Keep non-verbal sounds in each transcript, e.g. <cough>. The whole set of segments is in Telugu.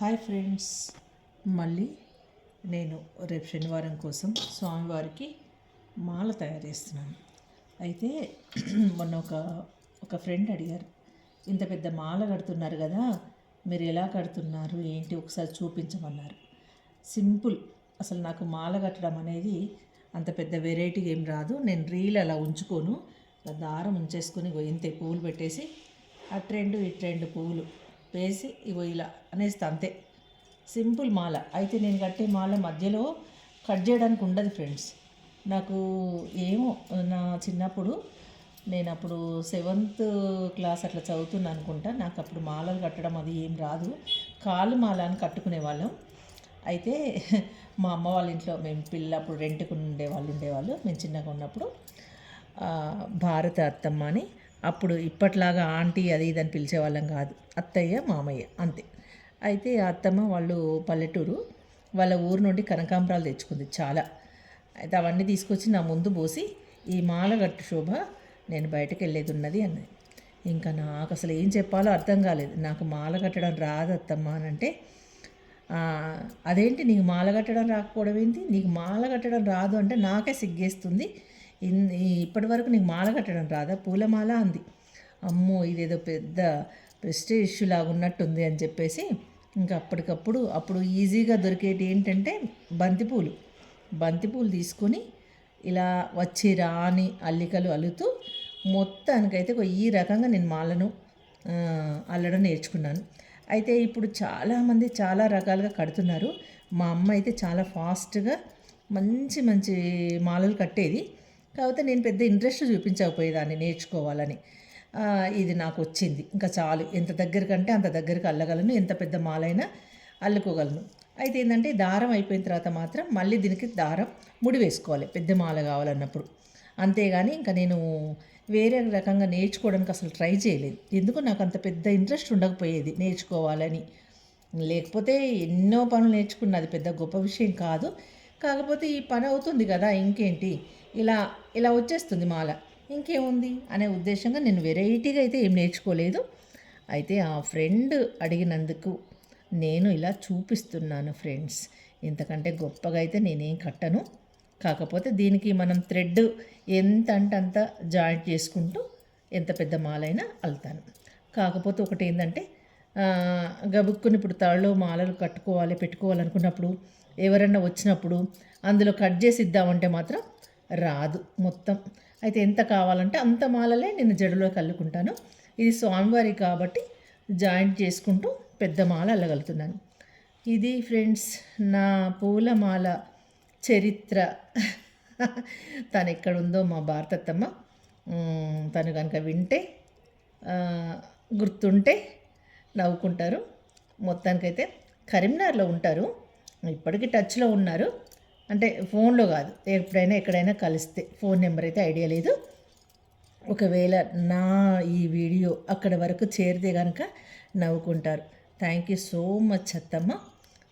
Hi friends. మళ్ళీ నేను రేపు శనివారం కోసం స్వామివారికి మాల తయారు చేస్తున్నాను. అయితే మొన్న ఒక ఒక ఫ్రెండ్ అడిగారు ఇంత పెద్ద మాల కడుతున్నారు కదా మీరు ఎలా కడుతున్నారు ఏంటి ఒకసారి చూపించమన్నారు. సింపుల్ అసలు నాకు మాల కట్టడం అనేది అంత పెద్ద వెరైటీ ఏం రాదు. నేను రీల్ అలా ఉంచుకోను దారం ఉంచేసుకొని ఇంతే పువ్వులు పెట్టేసి అటు రెండు ఇటు రెండు పువ్వులు వేసి ఇగో ఇలా అనేస్తా అంతే. సింపుల్ మాల. అయితే నేను కట్టే మాల మధ్యలో కట్ చేయడానికి ఉండదు ఫ్రెండ్స్. నాకు ఏమో నా చిన్నప్పుడు నేను అప్పుడు సెవెంత్ క్లాస్ అట్లా చదువుతున్నా అనుకుంటా. నాకు అప్పుడు మాలలు కట్టడం అది ఏం రాదు. కాలు మాల అని కట్టుకునే వాళ్ళం. అయితే <laughs> మా అమ్మ వాళ్ళ ఇంట్లో మేము పిల్ల అప్పుడు రెంట్కు ఉండేవాళ్ళు ఉండేవాళ్ళు. మేము చిన్నగా ఉన్నప్పుడు భారత అత్తమ్మ అని అప్పుడు ఇప్పట్లాగా ఆంటీ అది ఇది అని పిలిచేవాళ్ళం కాదు. అత్తయ్య మామయ్య అంతే. అయితే అత్తమ్మ వాళ్ళు పల్లెటూరు వాళ్ళ ఊరు నుండి కనకాంబరాలు తెచ్చుకుంది చాలా. అయితే అవన్నీ తీసుకొచ్చి నా ముందు పోసి ఈ మాల గట్టు శోభ నేను బయటకు వెళ్ళేది ఉన్నది అన్నది. ఇంకా నాకు అసలు ఏం చెప్పాలో అర్థం కాలేదు. నాకు మాల కట్టడం రాదు అత్తమ్మ అని అంటే అదేంటి నీకు మాల కట్టడం రాకపోవడం ఏంటి? నీకు మాల కట్టడం రాదు అంటే నాకే సిగ్గేస్తుంది. ఇప్పటి వరకు నీకు మాల కట్టడం రాదా? పూలమాల అంది. అమ్మో ఇదేదో పెద్ద ప్రెస్టేజ్ ఇష్యూ లాగా ఉన్నట్టుంది అని చెప్పేసి ఇంకా అప్పటికప్పుడు అప్పుడు ఈజీగా దొరికేటి ఏంటంటే బంతిపూలు బంతిపూలు తీసుకొని ఇలా వచ్చి రాని అల్లికలు అల్లుతూ మొత్తానికైతే ఒక ఈ రకంగా నేను మాలను అల్లడం నేర్చుకున్నాను. అయితే ఇప్పుడు చాలామంది చాలా రకాలుగా కడుతున్నారు. మా అమ్మ అయితే చాలా ఫాస్ట్గా మంచి మంచి మాలలు కట్టేది. కాకపోతే నేను పెద్ద ఇంట్రెస్ట్ చూపించకపోయేదాన్ని నేర్చుకోవాలని. ఇది నాకు వచ్చింది. ఇంకా చాలు. ఎంత దగ్గరకంటే అంత దగ్గరికి అల్లగలను. ఎంత పెద్ద మాలైనా అల్లుకోగలను. అయితే ఏంటంటే దారం అయిపోయిన తర్వాత మాత్రం మళ్ళీ దీనికి దారం ముడి వేసుకోవాలి. పెద్ద మాల కావాలన్నప్పుడు. అంతేగాని ఇంకా నేను వేరే రకంగా నేర్చుకోవడానికి అసలు ట్రై చేయలేదు. ఎందుకు? నాకు అంత పెద్ద ఇంట్రెస్ట్ ఉండకపోయేది నేర్చుకోవాలని. లేకపోతే ఎన్నో పనులు నేర్చుకున్నది పెద్ద గొప్ప విషయం కాదు. కాకపోతే ఈ పని అవుతుంది కదా ఇంకేంటి? ఇలా ఇలా వచ్చేస్తుంది మాల. ఇంకేముంది? అనే ఉద్దేశంగా నేను వెరైటీగా అయితే ఏం నేర్చుకోలేదు. అయితే ఆ ఫ్రెండ్ అడిగినందుకు నేను ఇలా చూపిస్తున్నాను ఫ్రెండ్స్. ఇంతకంటే గొప్పగా అయితే నేనేం కట్టను. కాకపోతే దీనికి మనం థ్రెడ్ ఎంత అంటే అంత జాయింట్ చేసుకుంటూ ఎంత పెద్ద మాలైనా వెళ్తాను కాకపోతే ఒకటి ఏంటంటే గబుక్కుని ఇప్పుడు తాళ్ళలో మాలలు కట్టుకోవాలి పెట్టుకోవాలనుకున్నప్పుడు ఎవరన్నా వచ్చినప్పుడు అందులో కట్ చేసి ఇద్దామంటే మాత్రం రాదు మొత్తం. అయితే ఎంత కావాలంటే అంత మాలలే నేను జడలో కల్లుకుంటాను ఇది స్వామివారి కాబట్టి జాయింట్ చేసుకుంటూ పెద్ద మాల అల్లగలుగుతున్నాను. ఇది ఫ్రెండ్స్ నా పూలమాల చరిత్ర. <laughs> తను ఎక్కడుందో మా భారతత్తమ్మ. తను కనుక వింటే గుర్తుంటే నవ్వుకుంటారు. మొత్తానికైతే కరీంనగర్లో ఉంటారు. ఇప్పటికీ టచ్లో ఉన్నారు. అంటే ఫోన్లో కాదు. ఎప్పుడైనా ఎక్కడైనా కలిస్తే ఫోన్ నెంబర్ అయితే ఐడియా లేదు. ఒకవేళ నా ఈ వీడియో అక్కడ వరకు చేరితే కనుక నవ్వుకుంటారు. థ్యాంక్ యూ సో మచ్ అత్తమ్మ.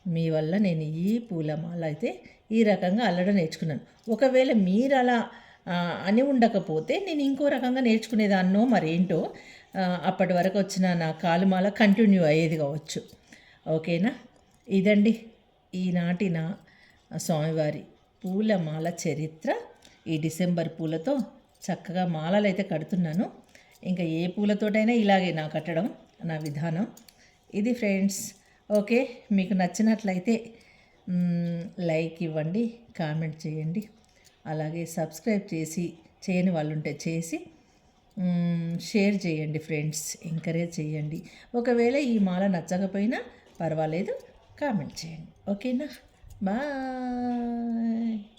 మీ వల్ల నేను ఈ పూలమాల అయితే ఈ రకంగా అల్లడం నేర్చుకున్నాను. ఒకవేళ మీరు అలా అని ఉండకపోతే నేను ఇంకో రకంగా నేర్చుకునేదాన్నో మరేంటో అప్పటి వరకు వచ్చిన నా కాలుమాల కంటిన్యూ అయ్యేది కావచ్చు. ఓకేనా? ఇదండి ఈనాటి నా స్వామివారి పూలమాల చరిత్ర. ఈ డిసెంబర్ పూలతో చక్కగా మాలలు అయితే కడుతున్నాను. ఇంకా ఏ పూలతోటైనా ఇలాగే నా కట్టడం నా విధానం. ఇది ఫ్రెండ్స్ ఓకే మీకు నచ్చినట్లయితే లైక్ ఇవ్వండి కామెంట్ చేయండి. అలాగే సబ్స్క్రైబ్ చేసి చేయని వాళ్ళు ఉంటే చేసి షేర్ చేయండి ఫ్రెండ్స్ ఎంకరేజ్ చేయండి. ఒకవేళ ఈ మాల నచ్చకపోయినా పర్వాలేదు కామెంట్ చేయండి. ఓకేనా? బాయ్.